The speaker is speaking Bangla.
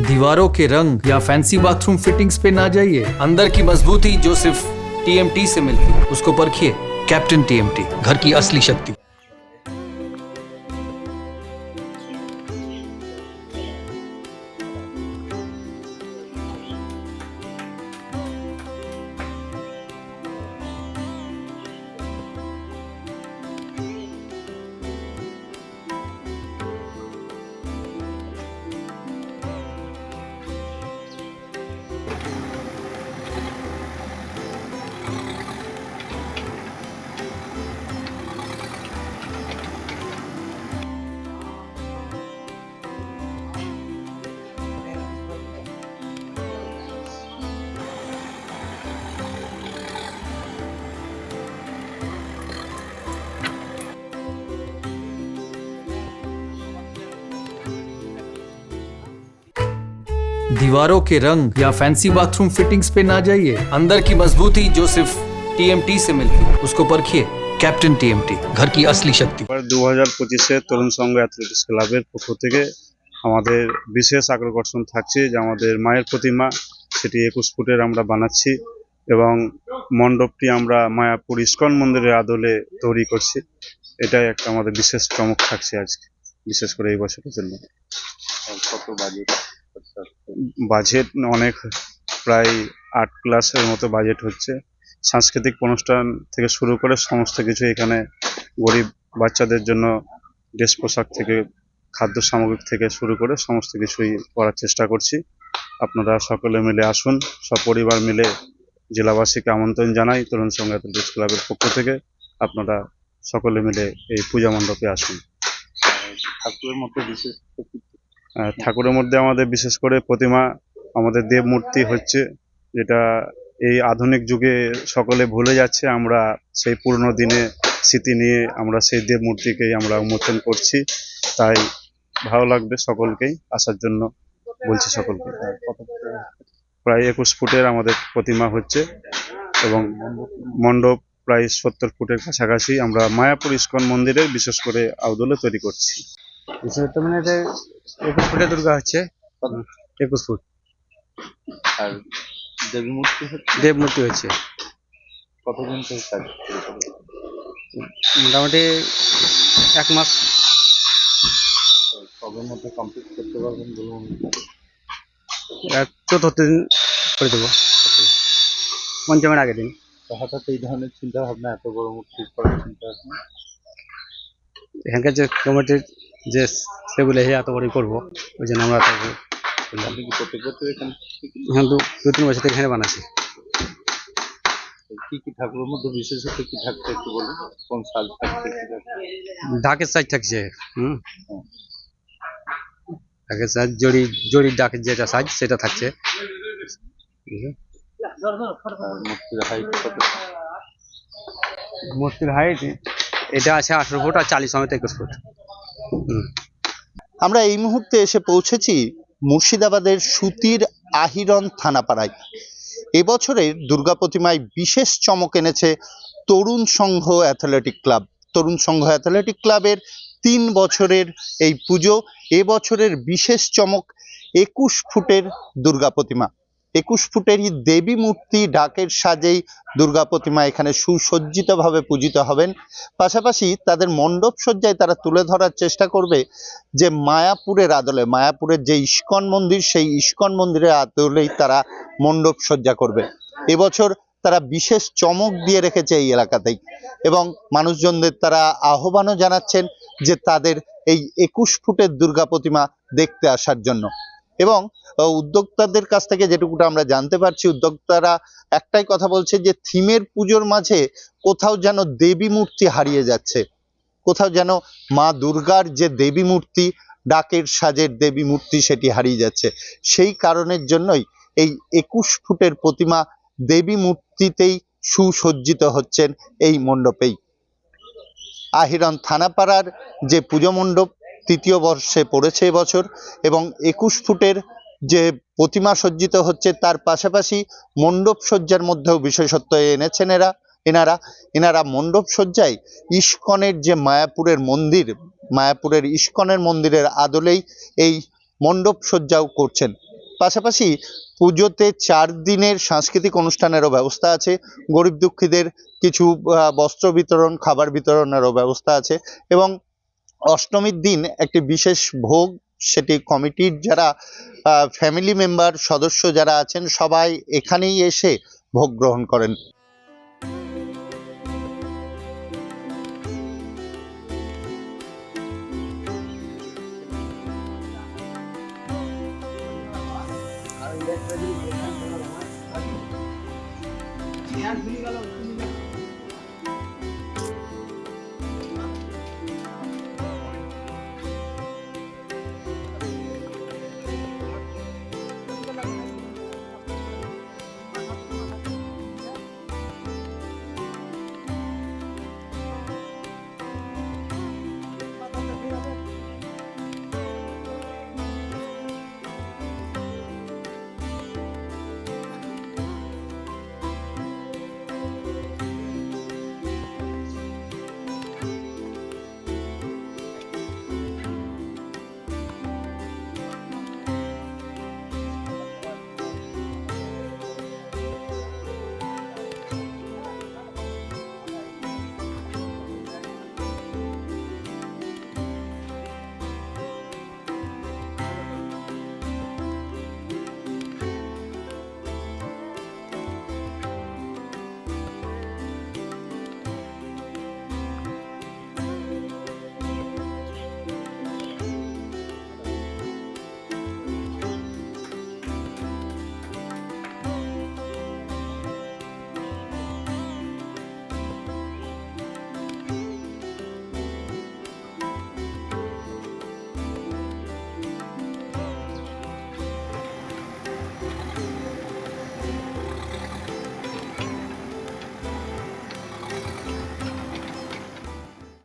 दीवारों के रंग या फैंसी बाथरूम फिटिंग्स पे ना जाइए। अंदर की मजबूती जो सिर्फ़ टीएमटी से मिलती है, उसको परखिए कैप्टन टीएमटी घर की असली शक्ति। दीवारों के रंग या फैंसी बाथरूम फिटिंग्स पे ना जाइए अंदर की मजबूती जो सिर्फ टीएमटी से मिलती है उसको परखिए कैप्टन टीएमटी घर की असली शक्ति এবার দু হাজার পঁচিশে তরুণ সংঘ অ্যাথলেটিক্স ক্লাবের পক্ষ থেকে আমাদের বিশেষ আকর্ষণ থাকছে যে আমাদের মায়ের প্রতিমা সেটি একুশ ফুটের আমরা বানাচ্ছি এবং মণ্ডপটি আমরা মায়াপুর ইস্কন মন্দিরের আদলে তৈরি করছি এটাই একটা আমাদের বিশেষ চমক থাকছে আজকে বিশেষ করে এই বছরের জন্য কত বাজেট বাজেট অনেক, প্রায় আট ক্লাসের মতো বাজেট হচ্ছে। সাংস্কৃতিক অনুষ্ঠান থেকে শুরু করে সমস্ত কিছু এখানে গরিব বাচ্চাদের জন্য ড্রেস পোশাক থেকে, খাদ্য সামগ্রী থেকে শুরু করে সমস্ত কিছুই করার চেষ্টা করছি। আপনারা সকলে মিলে আসুন, সপরিবার মিলে জেলাবাসীকে আমন্ত্রণ জানাই, তরুণ সংঘ অ্যাথলেটিক্স ক্লাবের পক্ষ থেকে। আপনারা সকলে মিলে এই পূজা মণ্ডপে আসুন। ঠাকুরের মধ্যে বিশেষ ঠাকুরের মধ্যে আমাদের বিশেষ করে প্রতিমা আমাদের দেব মূর্তি হচ্ছে, যেটা এই আধুনিক যুগে সকলে ভুলে যাচ্ছে, আমরা সেই পুরনো দিনে স্মৃতি নিয়ে আমরা সেই দেব মূর্তিকেই আমরা উন্মোচন করছি। তাই ভালো লাগবে সকলকেই আসার জন্য বলছি সকলকে। প্রায় একুশ ফুটের আমাদের প্রতিমা হচ্ছে এবং মণ্ডপ প্রায় সত্তর ফুটের কাছাকাছি আমরা মায়াপুর ইস্কন মন্দিরের বিশেষ করে আউদলে তৈরি করছি। বিশেষত মানে এটা একুশ ফুটের দুর্গা হচ্ছে। একুশ ফুট। আর দেবী মূর্তি হচ্ছে? দেব মূর্তি হচ্ছে। কতদিন থেকে কাজ মোটামুটি এক মাস। তো কবের মধ্যে কমপ্লিট করতে পারবেন বলুন? চতুর্থ দিন করে দেবো। পঞ্চমের আগের দিন। হঠাৎ এই ধরনের চিন্তা ভাবনা এত বড় মূর্তি করার চিন্তা ভাবনা? এখানকার যে কমিটির যে সেগুলো হে এত বড়ই করব ওই জন্য আমরা হ্যাঁ দু দু তিন বছর থেকে এখানে বানাচ্ছি। কি কি ঠাকুরের মধ্যে বিশেষত কি থাকছে একটু বলুন? কোন সাজ থাকছে ঢাকের সাইজ থাকছে হুম? ঢাকের সাইজ জড়ি ডাকের যেটা সাইজ সেটা থাকছে? মূর্তির হাইট মূর্তির হাইট এটা আছে আঠেরো ফুট আর চালিশ সমেত একুশ ফুট। আমরা এই মুহূর্তে এসে পৌঁছেছি মুর্শিদাবাদের সুতির আহিরন থানাপাড়ায়। এবছরের দুর্গা প্রতিমায় বিশেষ চমক এনেছে Tarun Sangha athletic club. Tarun Sangha athletic ক্লাবের তিন বছরের এই পুজো এবছরের বিশেষ চমক একুশ ফুটের দুর্গা প্রতিমা। একুশ ফুটেরই দেবী মূর্তি ডাকের সাজেই দুর্গা প্রতিমা এখানে সুসজ্জিতভাবে পূজিত হবেন। পাশাপাশি তাদের মণ্ডপ সজ্জায় তারা তুলে ধরার চেষ্টা করবে যে মায়াপুরের আদলে, মায়াপুরের যে ইস্কন মন্দির, সেই ইস্কন মন্দিরের আদলেই তারা মণ্ডপ সজ্জা করবে। এবছর তারা বিশেষ চমক দিয়ে রেখেছে এই এলাকাতেই এবং মানুষজনদের তারা আহ্বানও জানাচ্ছেন যে তাদের এই একুশ ফুটের দুর্গা প্রতিমা দেখতে আসার জন্য। এবং উদ্যোক্তাদের কাছ থেকে যেটুকুটা আমরা জানতে পারছি, উদ্যোক্তারা একটাই কথা বলছে যে, থিমের পুজোর মাঝে কোথাও যেন দেবী মূর্তি হারিয়ে যাচ্ছে। কোথাও যেন মা দুর্গার যে দেবী মূর্তি, ডাকের সাজের দেবী মূর্তি সেটি হারিয়ে যাচ্ছে। সেই কারণের জন্যই এই একুশ ফুটের প্রতিমা দেবী মূর্তিতেই সুসজ্জিত হচ্ছেন এই মণ্ডপেই। আহিরন থানাপাড়ার যে পুজো মণ্ডপ তৃতীয় বর্ষে পড়েছে এবছর এবং একুশ ফুটের যে প্রতিমা সজ্জিত হচ্ছে তার পাশাপাশি মণ্ডপ সজ্জার মধ্যেও বিশেষত্ব এনেছেন এরা, এনারা। এনারা মণ্ডপ সজ্জায় ইস্কনের যে মায়াপুরের মন্দির, মায়াপুরের ইস্কনের মন্দিরের আদলেই এই মণ্ডপ সজ্জাও করছেন। পাশাপাশি পুজোতে চার দিনের সাংস্কৃতিক অনুষ্ঠানেরও ব্যবস্থা আছে। গরিব দুঃখীদের কিছু বস্ত্র বিতরণ, খাবার বিতরণেরও ব্যবস্থা আছে এবং অষ্টমীর দিন একটি বিশেষ ভোগ, সেটি কমিটির যারা ফ্যামিলি মেম্বার সদস্য যারা আছেন, সবাই এখানেই এসে ভোগ গ্রহণ করেন।